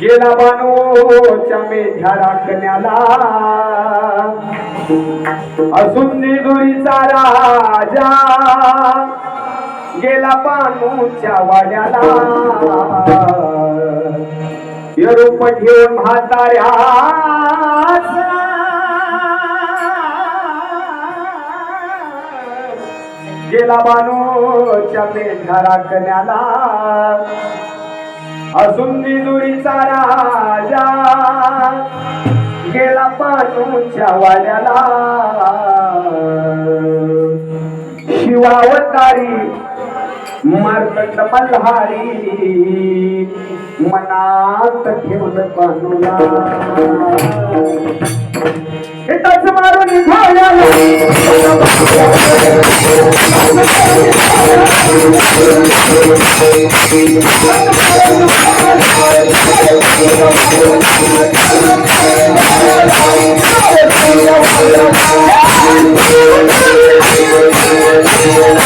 गेला बानोच्या मेढ्या राखण्याला असून निदुरीचा राजा गेला बानूच्या वाड्याला. यरूप घेऊन म्हाताऱ्या गेला बानूच्या मेढ्या राखण्याला अजून निदुरीचा राजा गेला पाणूच्या वाड्याला. शिवावतारी मार्कंड मल्हारी मनात ठेवलं पाणूला हे टच मारून टच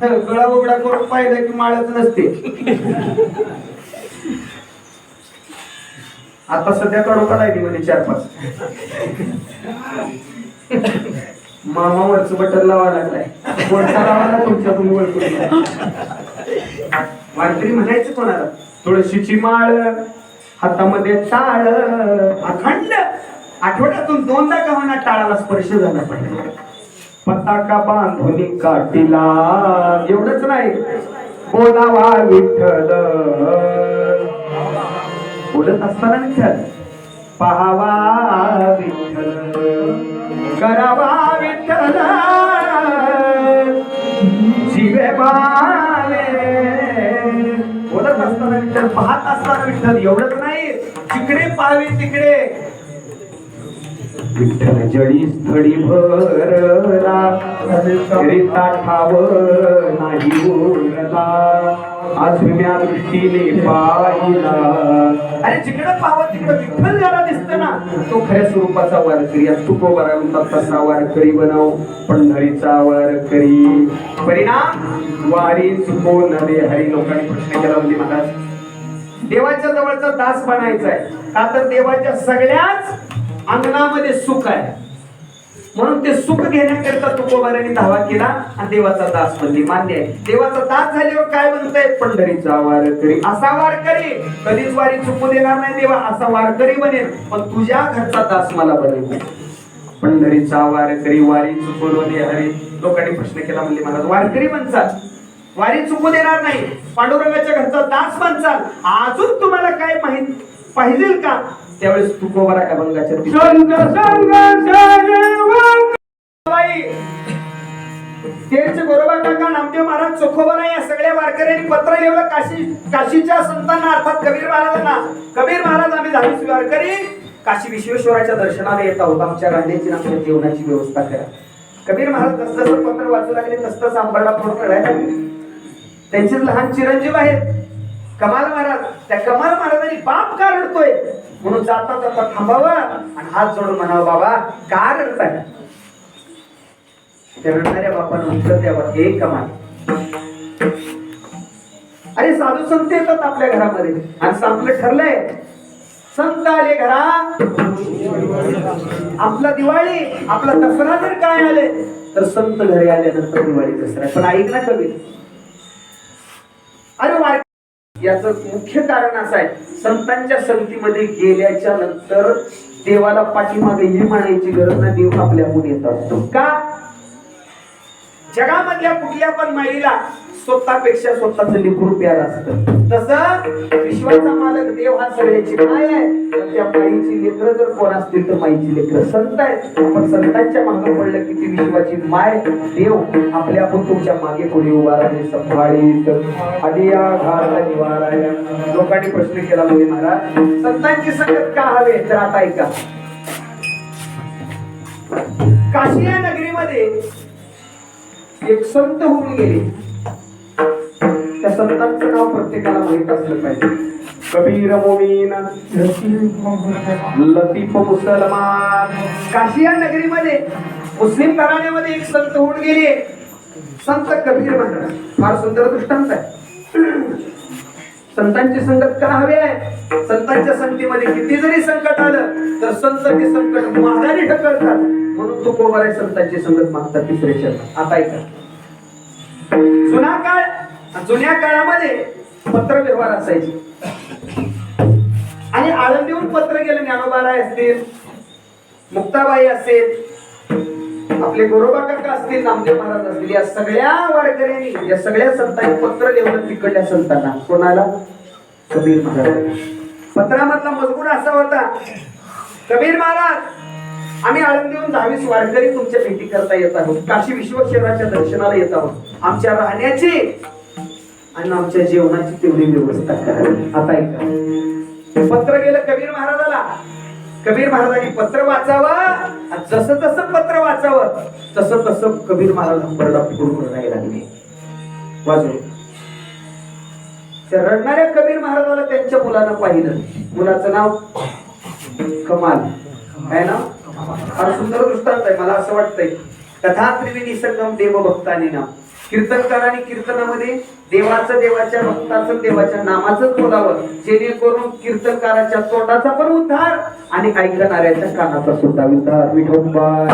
गळा उघडा करून पाहिलं की माळच नसते. आता सध्या कडोका लागली म्हणजे चार पाच. मामा वरच बटन लावा लागलाय. वरचा लावायला तुमच्यातून ओळखून वारकरी म्हणायचं कोणाला? तुळशीची माळ हातामध्ये चाळ अखंड. आठवड्यातून दोनदा का टाळाला स्पर्श झाला पाहिजे. पताका बांधून काटीला एवढंच नाही. बोलावा विठ्ठल. बोलत असताना विठ्ठल. पाहावा विठ्ठल. करावा विठ्ठल. जीवे बा विठ्ठल पाहत असताना विठ्ठल एवढंच नाही. तिकडे पाहावे तिकडे. विठ्ठल जडी स्थळी भरला रिता ठाव नाही उरला. आजम्या दृष्टीने पाहिला. अरे जिकडे पाहावं तिकडे विठ्ठल ज्याला दिसत ना. तो खऱ्या स्वरूपाचा वारकरी तुकोबारा म्हणतात तसा वारकरी बनव. पंढरीचा वारकरी. परिणाम? वारी चुको नदे हरी लोकांनी प्रश्न केला म्हणजे महाराज. देवाच्या जवळचा दास बनायचा आहे. का तर देवाच्या सगळ्याच अंगणामध्ये सुख आहे. म्हणून ते सुख घेण्याकरिता तुकोबाराने धावा केला आणि देवाचा दास बनली मान्य आहे. देवाचा दास झाल्यावर काय म्हणताय? पंढरीचा वारकरी. असा वारकरी कधीच वारी चुकू देणार नाही देवा असा वारकरी बनेल. पण तुझ्या घरचा दास मला बनेल. पंढरीचा वारकरी वारी चुकवलो हरी. लोकांनी प्रश्न केला म्हणजे महाराज वारकरी म्हणतात. वारी चुकू देणार नाही. पांडुरंगाच्या घरचा दास बनचाल. अजून तुम्हाला काय माहीत पाहिजे का? त्यावेळेस तुकोबारा अभंगाच्या तेरचे गोरोबा काका नामदेव महाराज चोखोबारा या सगळ्या वारकऱ्यांनी पत्र लिहिलं. काशी काशीच्या संतांना अर्थात कबीर महाराजांना. कबीर महाराज आम्ही दहावीस वारकरी. काशी विश्वेश्वराच्या दर्शनाला येत आहोत. आमच्या राहण्याची आणि आमच्या जेवणाची व्यवस्था करा. कबीर महाराज जसं जसं पत्र वाचू लागले तस तसं आंबरडा फोन कळायला. त्यांचे लहान चिरंजीव आहेत. कमाल महाराज त्या कमाल महाराजांनी बाप का रडतोय? म्हणून जाता जाता थांबावा आणि हात जोडून म्हणावं बाबा का रडताय? त्या रडणाऱ्या बापानं उत्तर द्यावं हे कमाल. अरे साधू संत येतात आपल्या घरामध्ये आणि आपलं ठरलंय. संत आले घरा. आपला दिवाळी आपला दसरा जर काय आले तर संत घरी आल्यानंतर दिवाळी दसरा. पण ऐक ना कवी अरे याचं याच मुख्य कारण असं आहे संतांच्या संगतीमध्ये गेल्याच्यानंतर देवाला पाठीमागे हे म्हणायची गरज नाही देव आपल्याहून येत असतो. का? जगामधल्या कुठल्या पण माईला स्वतःपेक्षा स्वतःच लेकरू प्यार असत. तसं विश्वाचा मालक देव हा सगळ्याची माय आहे. त्या माईची लेकर जर कोण असतील तर माईची लेकर संत आहेत. आपण संतांच्या मागे पडलं की ती विश्वाची माय. देव आपल्या आपण तुमच्या मागे पुढे उभा राहिले. संभाळीत आदिया घाला निवाराया. लोकांनी प्रश्न केला म्हणजे महाराज संतांची संगत का हवे? तर आता ऐका. काशी या नगरीमध्ये एक संत होऊन गेले. त्या संतांचं नाव प्रत्येकाला माहीत असलं पाहिजे. कबीर मोमीन लतीफ मुसलमान. काशिया नगरीमध्ये मुस्लिम घराण्यामध्ये एक संत होऊन गेले. संत कबीर महाराज फार सुंदर दृष्टांत आहे. संतांची संगत का हवी आहे? संतांच्या संगतीमध्ये किती जरी संकट आलं तर संत ते संकट माघारी ढकलतात. म्हणून तो कोबारे संतांची संगत मागतात तिसरे चरण आता ऐका. जुना काळ जुन्या काळामध्ये पत्र व्यवहार असायचे. आणि आळंदीहून पत्र गेलं ज्ञानोबाराय असतील मुक्ताबाई असेल आपले गोरोबा काका असतील नामदेव महाराज असतील या सगळ्या वारकऱ्यांनी या सगळ्या संतांनी पत्र लिहून तिकडल्या संतांना. कोणाला? कबीर महाराज. पत्रामधला मजकूर असा होता कबीर महाराज आम्ही आळंदीहून दहावीस वारकरी तुमच्या भेटी करता येत आहोत. काशी विश्वेश्वराच्या दर्शनाला येत आहोत. आमच्या राहण्याची आणि आमच्या जेवणाची तेवढी व्यवस्था करावी आता ऐका. पत्र गेलं कबीर महाराजाला. कबीर महाराजांनी पत्र वाचावं आणि जसं जसं पत्र वाचावं तसं तसं कबीर महाराज हंबरडा फुडून रडायला लागले. वाजू त्या रडणाऱ्या कबीर महाराजाला त्यांच्या मुलानं पाहिलं. मुलाचं नाव? कमाल. आहे ना फार सुंदर दृष्टांत आहे मला असं वाटतंय. कथा त्रिवेणी संगम देव भक्तानी कीर्तनकारांनी कीर्तनामध्ये देवाचं देवाच्या भक्ताचं देवाच्या नामाचंच बोलावं जेणेकरून कीर्तनकाराच्या तोंडाचा पण उद्धार आणि ऐकणाऱ्याच्या कानाचा सुद्धा उद्धार. विठोबा.